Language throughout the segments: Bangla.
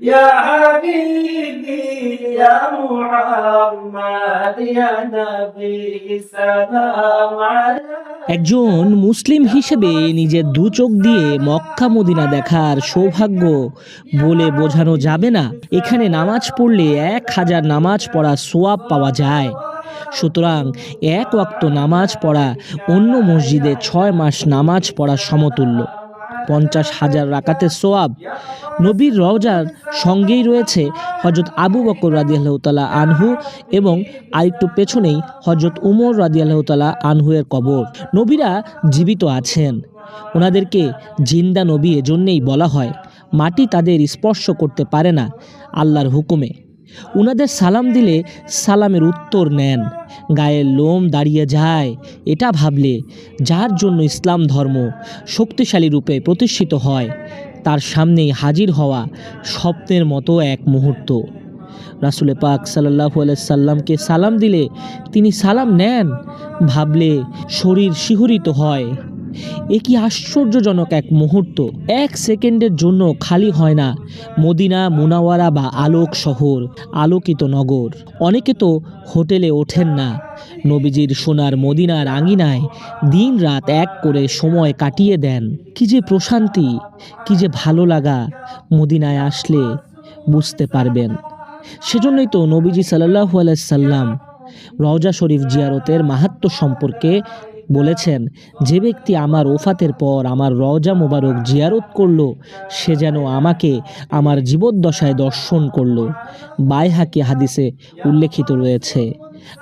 يا حبيبي يا محمد يا نبي سلام عليك একজন মুসলিম হিসেবে নিজের দু চোখ দিয়ে মক্কা মদিনা দেখার সৌভাগ্য বলে বোঝানো যাবে না এখানে নামাজ পড়লে এক হাজার নামাজ পড়া সোয়াব পাওয়া যায় সুতরাং এক ওয়াক্ত নামাজ পড়া অন্য মসজিদে ছয় মাস নামাজ পড়া সমতুল্য পঞ্চাশ হাজার রাকাতের সোয়াব। নবীর রওজার সঙ্গেই রয়েছে হজরত আবু বকর রাদিয়াল্লাহু তাআলা আনহু এবং আরেকটু পেছনেই হজরত উমর রাদিয়াল্লাহু তাআলা আনহুয়ের কবর। নবীরা জীবিত আছেন। ওনাদেরকে জিন্দা নবী এজন্যেই বলা হয়। মাটি তাদের স্পর্শ করতে পারে না আল্লাহর হুকুমে। উনাদের সালাম দিলে সালামের উত্তর নেন। গায়ের লোম দাঁড়িয়ে যায়, এটা ভাবলে যার জন্য ইসলাম ধর্ম শক্তিশালী রূপে প্রতিষ্ঠিত হয়, তার সামনেই হাজির হওয়া স্বপ্নের মতো এক মুহূর্ত। রাসুলে পাক সাল্লাহ সাল্লামকে সালাম দিলে তিনি সালাম নেন, ভাবলে শরীর শিহরিত হয়। এ কি আশ্চর্যজনক এক মুহূর্ত। এক সেকেন্ডের জন্য খালি হয় না। মদিনা, মুনাওয়ারা বা আলোক শহর, আলোকিত নগর। অনেকে তো হোটেলে ওঠেন না। নবীজির সোনার মদিনার আঙিনায় দিন রাত এক করে সময় কাটিয়ে দেন। কি যে প্রশান্তি, কি যে ভালো লাগা মদিনায় আসলে বুঝতে পারবেন। সেজন্যই তো নবীজি সাল্লাহ সাল্লাম রওজা শরীফ জিয়ারতের মাহাত্ম সম্পর্কে বলেছেন, যে ব্যক্তি আমার ওফাতের পর আমার রজা মোবারক জিয়ারত করল, সে যেন আমাকে আমার জীবদ্দশায় দর্শন করল। বাইহাকি হাদিসে উল্লেখিত রয়েছে।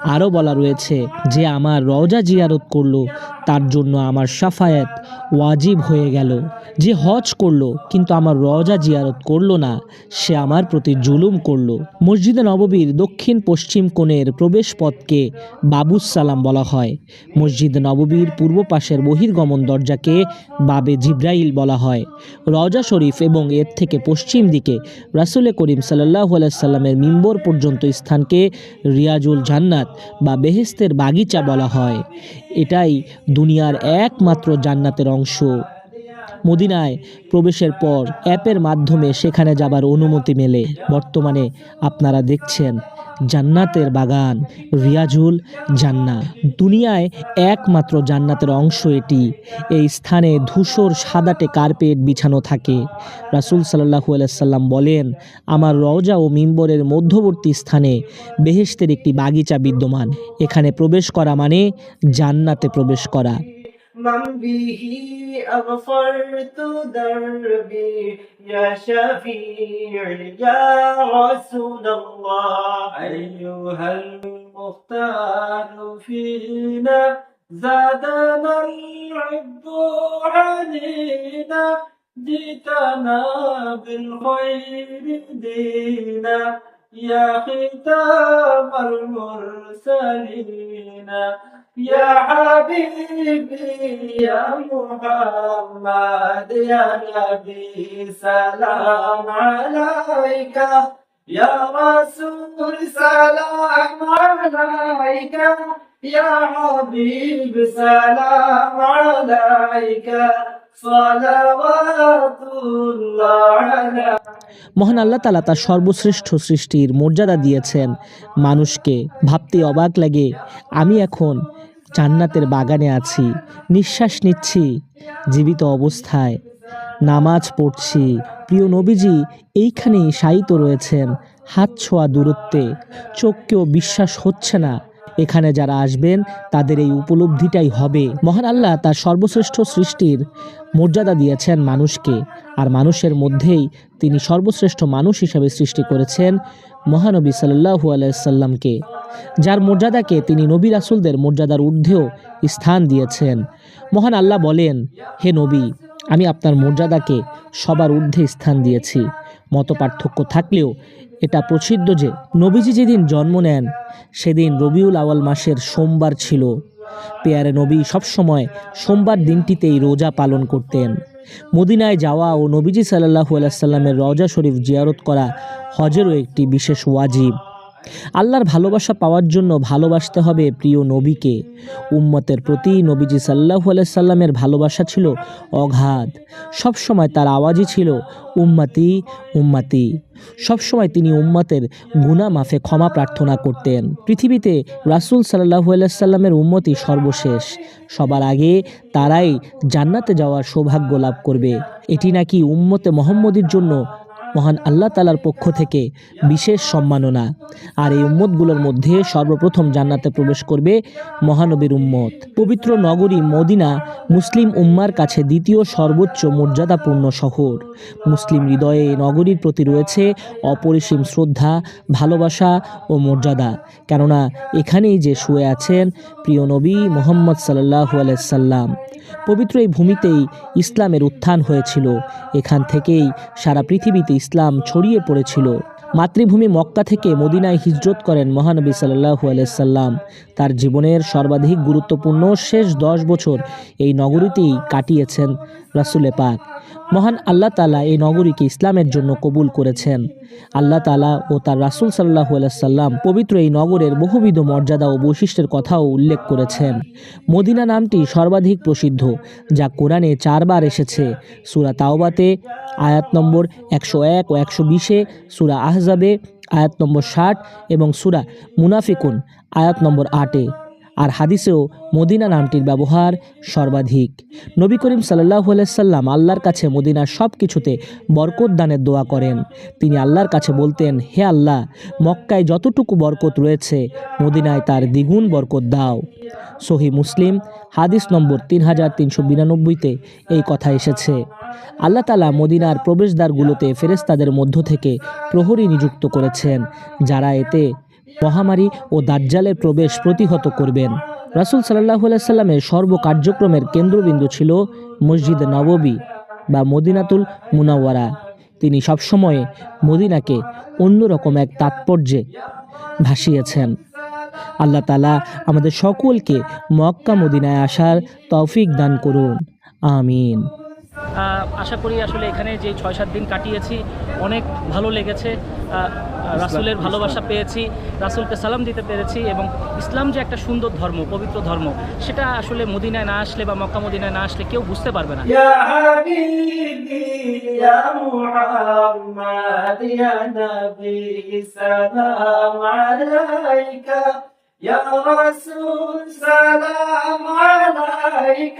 আরও বলা রয়েছে যে আমার রওজা জিয়ারত করল, তার জন্য আমার সাফায়াত ওয়াজিব হয়ে গেল। যে হজ করল, কিন্তু আমার রওজা জিয়ারত করল না, সে আমার প্রতি জুলুম করল। মসজিদে নববীর দক্ষিণ পশ্চিম কোণের প্রবেশ পথকে বাবুস সালাম বলা হয়। মসজিদ নববীর পূর্ব পাশের বহির্গমন দরজাকে বাবে জিব্রাইল বলা হয়। রওজা শরীফ এবং এর থেকে পশ্চিম দিকে রাসুলে করিম সাল্লাহ সাল্লামের মিম্বর পর্যন্ত স্থানকে রিয়াজুল জান্নাত বা বেহেস্তের বাগিচা বলা হয়। এটাই দুনিয়ার একমাত্র জান্নাতের অংশ। মদিনায় প্রবেশের পর অ্যাপের মাধ্যমে সেখানে যাবার অনুমতি মেলে। বর্তমানে আপনারা দেখছেন জান্নাতের বাগান। রিয়াজুল জান্না দুনিয়ায় একমাত্র জান্নাতের অংশ এটি। এই স্থানে ধূসর সাদাটে কার্পেট বিছানো থাকে। রাসুল সাল্লাহু সাল্লাম বলেন, আমার রওজা ও মিম্বরের মধ্যবর্তী স্থানে বেহেশতের একটি বাগিচা বিদ্যমান। এখানে প্রবেশ করা মানে জান্নাতে প্রবেশ করা। من به أغفرت دربي يا شفيعي يا رسول الله أيها المختار فينا زادنا الحب علينا جئتنا بالخير دينا يا ختام المرسلين يا حبيبي يا محمد يا نبي سلام عليك يا رسول سلام عليك يا حبيب سلام عليك صلوات الله عليك মহান আল্লাহ তালা তার সর্বশ্রেষ্ঠ সৃষ্টির মর্যাদা দিয়েছেন। মানুষকে ভাবতে অবাক লাগে, আমি এখন জান্নাতের বাগানে আছি, নিঃশ্বাস নিচ্ছি, জীবিত অবস্থায়, নামাজ পড়ছি। প্রিয় নবীজি, এইখানেই শায়িত রয়েছেন, হাত ছোঁয়া দূরত্বে, চোখকেও বিশ্বাস হচ্ছে না এখানে যারা আসবেন, তাদের এই উপলব্ধিটাই হবে। মহান আল্লাহ তার সর্বশ্রেষ্ঠ সৃষ্টির মর্যাদা দিয়েছেন মানুষকে, আর মানুষের মধ্যেই তিনি সর্বশ্রেষ্ঠ মানুষ হিসাবে সৃষ্টি করেছেন মহানবী সাল্লাহু আলাইসাল্লামকে যার মর্যাদাকে তিনি নবী রাসুলদের মর্যাদার ঊর্ধ্বেও স্থান দিয়েছেন। মহান আল্লাহ বলেন, হে নবী, আমি আপনার মর্যাদাকে সবার ঊর্ধ্বে স্থান দিয়েছি। মত পার্থক্য থাকলেও এটা প্রসিদ্ধ যে নবীজি যেদিন জন্ম নেন, সেদিন রবিউল আওয়াল মাসের সোমবার ছিল। পেয়ারে নবী সবসময় সোমবার দিনটিতেই রোজা পালন করতেন। মদিনায় যাওয়া ও নবীজি সাল্লাহু আলাইসাল্লামের রওজা শরীফ জিয়ারত করা হজেরও একটি বিশেষ ওয়াজিব। আল্লাহর ভালোবাসা পাওয়ার জন্য ভালোবাসতে হবে প্রিয় নবীকে। উম্মতের প্রতি নবীজি সাল্লাহু সাল্লামের ভালোবাসা ছিল অগাধ। সবসময় তার আওয়াজই ছিল, উম্মাতি উম্মাতি। সবসময় তিনি উম্মতের গুনা মাফে ক্ষমা প্রার্থনা করতেন। পৃথিবীতে রাসূল সাল্লাহু সাল্লামের উম্মতি সর্বশেষ। সবার আগে তারাই জান্নাতে যাওয়ার সৌভাগ্য লাভ করবে। এটি নাকি উম্মতে মোহাম্মদীর জন্য মহান আল্লাহ তালার পক্ষ থেকে বিশেষ সম্মাননা। আর এই উম্মতগুলোর মধ্যে সর্বপ্রথম জান্নাতে প্রবেশ করবে মহানবীর উম্মত। পবিত্র নগরী মদিনা মুসলিম উম্মার কাছে দ্বিতীয় সর্বোচ্চ মর্যাদাপূর্ণ শহর। মুসলিম হৃদয়ে নগরীর প্রতি রয়েছে অপরিসীম শ্রদ্ধা, ভালোবাসা ও মর্যাদা। কেননা এখানেই যে শুয়ে আছেন প্রিয় নবী মোহাম্মদ সাল্লাহ সাল্লাম। পবিত্র এই ভূমিতেই ইসলামের উত্থান হয়েছিল। এখান থেকেই সারা পৃথিবীতে ইসলাম ছড়িয়ে পড়েছিল। মাতৃভূমি মক্কা থেকে মদিনায় হিজরত করেন মহানবী সাল্লাহু আলাইসাল্লাম তার জীবনের সর্বাধিক গুরুত্বপূর্ণ শেষ দশ বছর এই নগরীতেই কাটিয়েছেন রাসুলে পাক। মহান আল্লাহ তালা এই নগরীকে ইসলামের জন্য কবুল করেছেন। আল্লাহ তালা ও তার রাসুল সাল্লাহু সাল্লাম পবিত্র এই নগরের বহুবিধ মর্যাদা ও বৈশিষ্ট্যের কথাও উল্লেখ করেছেন। মদিনা নামটি সর্বাধিক প্রসিদ্ধ, যা কোরআনে চারবার এসেছে। সুরা তাওবাতে আয়াত নম্বর একশো এক ও একশো বিশে সুরা আহজাবে আয়াত নম্বর ষাট এবং সুরা মুনাফিকুন আয়াত নম্বর আটে। আর হাদিসেও মদিনা নামটির ব্যবহার সর্বাধিক। নবী করিম সাল্লাহ সাল্লাম আল্লাহর কাছে মদিনার সব কিছুতে বরকত দানের দোয়া করেন। তিনি আল্লাহর কাছে বলতেন, হে আল্লাহ, মক্কায় যতটুকু বরকত রয়েছে, মদিনায় তার দ্বিগুণ বরকত দাও। সহি মুসলিম, হাদিস নম্বর তিন হাজার তিনশো বিরানব্বইতে এই কথা এসেছে। আল্লাহ তালা মদিনার প্রবেশদ্বারগুলোতে ফেরেস্তাদের মধ্য থেকে প্রহরী নিযুক্ত করেছেন, যারা এতে মহামারী ও দাজ্জালের প্রবেশ প্রতিহত করবেন। রাসুল সাল্লাহ সাল্লামের সর্বকার্যক্রমের কেন্দ্রবিন্দু ছিল মসজিদ নববী বা মদিনাতুল মুনাওয়ারা। তিনি সবসময় মদিনাকে অন্যরকম এক তাৎপর্যে ভাসিয়েছেন। আল্লাহ তালা আমাদের সকলকে মক্কা মদিনায় আসার তৌফিক দান করুন। আমিন। আশা করি আসলে এখানে যে ছয় সাত দিন কাটিয়েছি অনেক ভালো লেগেছে রাসুলের ভালোবাসা পেয়েছি রাসুলকে সালাম দিতে পেরেছি এবং ইসলাম যে একটা সুন্দর ধর্ম পবিত্র ধর্ম সেটা আসলে মদিনায় না আসলে বা মক্কা মদিনায় না আসলে কেউ বুঝতে পারবে না يا حبيبي يا محمد يا نبي سلام عليك يا رسول سلام عليك